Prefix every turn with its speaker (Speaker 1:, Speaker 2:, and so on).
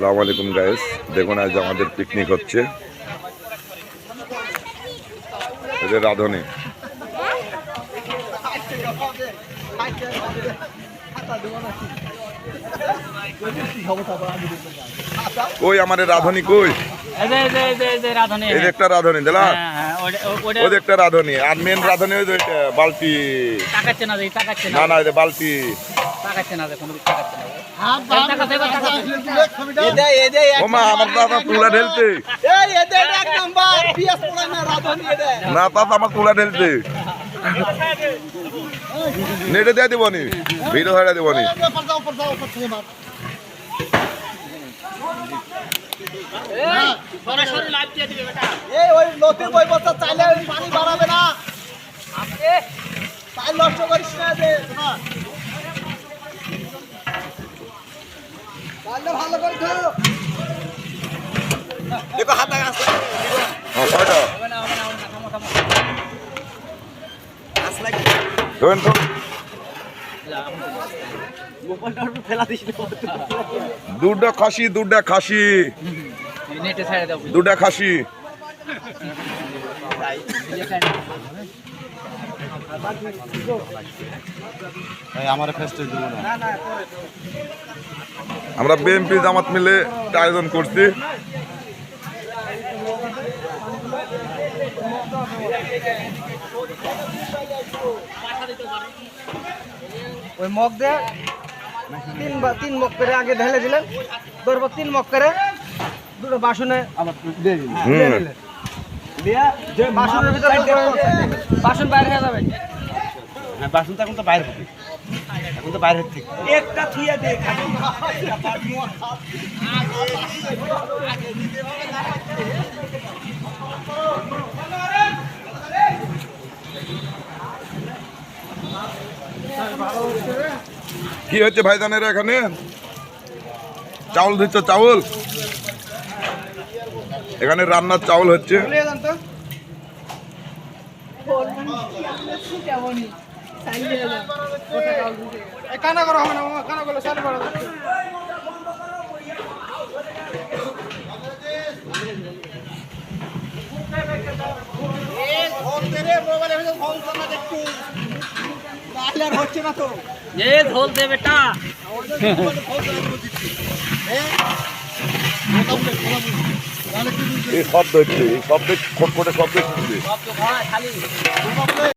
Speaker 1: সালাম আলাইকুম গাইস দেখুন আজ আমাদের পিকনিক হচ্ছে। এদের রাঁধুনি। কই আমাদের রাঁধুনি কই?
Speaker 2: এই
Speaker 1: একটা রাঁধুনি দিলা? ওই একটা রাঁধুনি আর মেন রাঁধুনি ওই যে বালতি।
Speaker 2: তাকাচ্ছে না তাকাচ্ছে না
Speaker 1: না না এই যে বালতি।
Speaker 2: তাকাচ্ছে না কোনো তাকাচ্ছে না এই
Speaker 1: আমার দাদা তুলা ঢেলতে না দাদা আমার তুলা ঢেলতে নেটে দিয়ে দিবনি ভিডিও দিবনি
Speaker 2: সরাসরি লাইভ দিয়ে দিবে বেটা।
Speaker 3: চাইলে নষ্ট করিস না যে ভালো করে ধরো। দেখো হাতে আসছে
Speaker 1: হ্যাঁ
Speaker 2: হবে না হবে না হবে থামো থামো।
Speaker 3: আসলে
Speaker 1: ধরেন তো।
Speaker 3: মোবাইলটা ফেলা দিস
Speaker 1: দুটা খাসি দুটা খাসি। দুটা খাসি।
Speaker 3: আমার
Speaker 1: বিএনপি জামাত মিলে আয়োজন করছি।
Speaker 4: ওই মগ দিয়ে তিন বা তিন মগ করে আগে ঢেলে দিলেন তারপর তিন মগ করে দুটো বাসনে আবার দিয়ে দিলেন। বাসনের ভিতরে বাসন বাইরে হয়ে যাবে।
Speaker 3: হ্যাঁ বাসন তো এখন তো বাইরে হবে। এখন তো বাইরে থেকে একটা থুইয়া দে
Speaker 1: কি হচ্ছে ভাইজানের এখানে? চাউল দিচ্ছে চাউল? এখানে রান্নার চাউল হচ্ছে।
Speaker 3: হচ্ছে না তো
Speaker 2: এ ঢোল দে বেটা।
Speaker 1: এই শব্দ হচ্ছে এই শব্দ খটখটে শব্দ
Speaker 2: খালি